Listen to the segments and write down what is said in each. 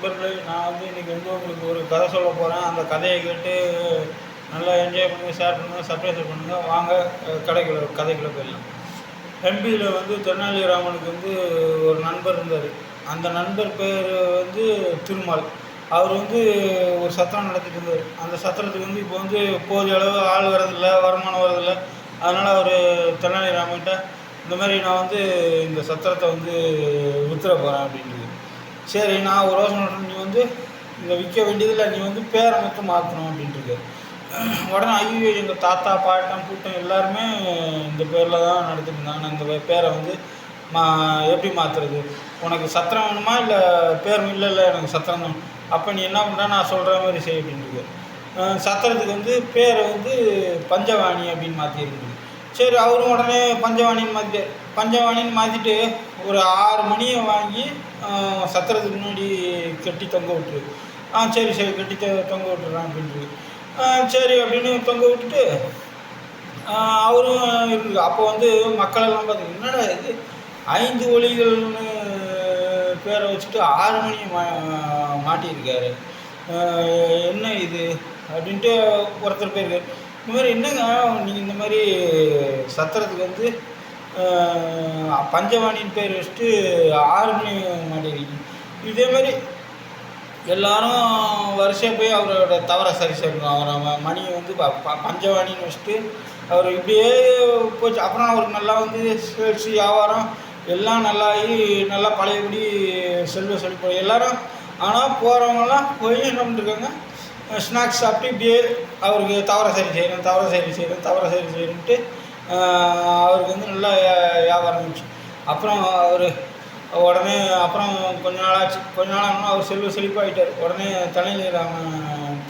நண்பர்களே நான் வந்து இன்றைக்கி வந்து உங்களுக்கு ஒரு கதை சொல்ல போகிறேன் அந்த கதையை கேட்டு நல்லா என்ஜாய் பண்ணி ஷேர் பண்ணுங்கள் சர்ப்ரைஸ் பண்ணுங்கள் வாங்க கடைக்குள்ள கதைக்குள்ள கதைக்குள்ளே போயிடலாம் எம்பியில் வந்து தென்னாலிராமனுக்கு வந்து ஒரு நண்பர் இருந்தார். அந்த நண்பர் பேர் வந்து திருமால். அவர் வந்து ஒரு சத்திரம் நடத்திட்டு இருந்தார். அந்த சத்திரத்துக்கு வந்து இப்போ வந்து போதிய அளவு ஆள் வரதில்லை வருமானம் வரதில்லை அதனால் அவர் தென்னாலிராமன்கிட்ட இந்த மாதிரி நான் வந்து இந்த சத்திரத்தை வந்து வித்துற போகிறேன் அப்படின்னு சரி நான் ஒரு யோசனை நீ வந்து இதை விற்க வேண்டியதில்லை நீ வந்து பேரை மட்டும் மாற்றணும் அப்படின்ட்டு உடனே ஐயோ எங்கள் தாத்தா பாட்டன் கூட்டம் எல்லாருமே இந்த பேரில் தான் நடத்திட்டு இருந்தாங்க. இந்த பேரை வந்து மா எப்படி மாற்றுறது உனக்கு சத்திரம் வேணுமா இல்லை பேர் இல்லை இல்லை எனக்கு சத்திரம் தான். அப்போ நீ என்ன பண்ண நான் சொல்கிற மாதிரி செய் அப்படின்ட்டு சத்திரத்துக்கு வந்து பேரை வந்து பஞ்சவாணி அப்படின்னு மாற்றிருக்கு சரி அவரும் உடனே பஞ்சவாணின்னு மாற்றி பஞ்சவாணின்னு மாற்றிட்டு ஒரு ஆறு மணியை வாங்கி சத்திரத்துக்கு முன்னாடி கட்டி தொங்க விட்டுரு. ஆ சரி சரி கட்டி தொங்க விட்டுறான் அப்படின்ட்டு சரி அப்படின்னு தொங்க விட்டுட்டு அவரும் இருக்குது அப்போ வந்து மக்களெல்லாம் பார்த்தீங்கன்னா பார்த்து என்னடா இது? ஐந்து ஒளிகள்னு பேரை வச்சுட்டு ஆறு மணி மா மாட்டியிருக்காரு. என்ன இது? அப்படின்ட்டு ஒருத்தர் போயிருக்காரு. இந்த மாதிரி என்னங்க? நீங்கள் இந்த மாதிரி சத்திரத்துக்கு வந்து பஞ்சவாணின்னு பேர் வச்சுட்டு ஆர்மி மணி இதேமாரி இதே மாதிரி எல்லாரும் வரிசையாக போய் அவரோட தவறை சரி செய்யணும். அவரை ம- மணியை வந்து ப பஞ்சவாணின்னு வச்சுட்டு அவர் இப்படியே போச்சு. அப்புறம் அவருக்கு நல்லா வந்து சேர்ச்சி வியாபாரம் எல்லாம் நல்லாகி நல்லா பழையபடி செல்வ செழிப்பு எல்லாரும் ஆனால் போகிறவங்கலாம் போய் என்ன பண்ணிருக்காங்க? ஸ்நாக்ஸ் சாப்பிட்டு இப்படியே அவருக்கு தவறை சரி செய்யணும் தவறை சரி செய்யணும் தவறை சரி செய்யணுன்ட்டு அவருக்கு வந்து நல்லா வியாபாரம் இருந்துச்சு அப்புறம் அவர் உடனே அப்புறம் கொஞ்ச நாள் ஆச்சு கொஞ்ச நாள் ஆனால் அவர் செல்வ செழிப்பாகிட்டார் உடனே தலைநீர் அவன்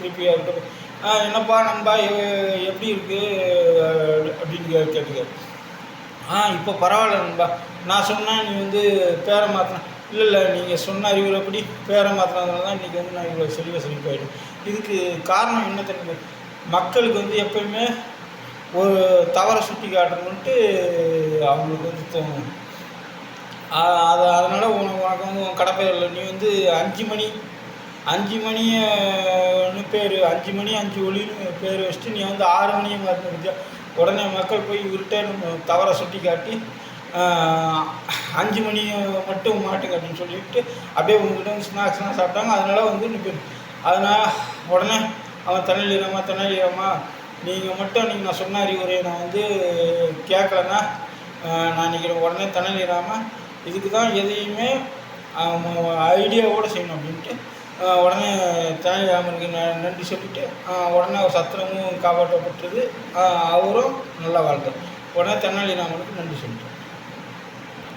திருப்பி அவர்கிட்ட என்னப்பா நண்பா எப்படி இருக்கு? அப்படின்னு கே- கேட்டுக்காரு. ஆ இப்போ பரவாயில்ல நண்பா. நான் சொன்னேன் நீ வந்து பேரை மாற்றின இல்லை இல்லை நீங்கள் சொன்ன அறிவுரைப்படி பேரை மாற்றினதுனால தான் இன்றைக்கி வந்து நான் இவ்வளோ செல்வ செழிப்பாயிட்டேன். இதுக்கு காரணம் என்ன தெரியுது மக்களுக்கு வந்து எப்பயுமே ஒரு தவறை சுட்டி காட்டணுன்ட்டு அவங்களுக்கு வந்து தோணும். அது அதனால் உனக்கு உனக்கு உன் கடப்பையில் நீ வந்து அஞ்சு மணி அஞ்சு மணின்னு பேர் அஞ்சு மணி அஞ்சு ஒளின்னு பேர் வச்சுட்டு நீ வந்து ஆறு மணியை மறந்து உடனே மக்கள் போய் இவர்கிட்ட நம்ம தவறை சுட்டி காட்டி அஞ்சு மணியை மட்டும் மாட்டுங்க அப்படின்னு சொல்லிட்டு அப்படியே உங்ககிட்ட வந்து ஸ்நாக்ஸ்லாம் சாப்பிட்டாங்க. அதனால வந்து நீ அதனால் உடனே அவன் தண்ணீரம்மா தண்ணீரம்மா நீங்கள் மட்டும் நீங்கள் நான் சொன்ன அறிவுரையை நான் வந்து கேட்கலன்னா நான் இன்றைக்கி உடனே தண்ணீராமல் இதுக்கு தான் எதையுமே ஐடியாவோடு செய்யணும் அப்படின்ட்டு உடனே தண்ணீராமனுக்கு நன்றி சொல்லிட்டு உடனே அவர் சத்திரமும் காப்பாற்றப்பட்டது. அவரும் நல்லா வாழ்ந்தார். உடனே தென்னாலிராமனுக்கு நன்றி சொல்லிட்டேன்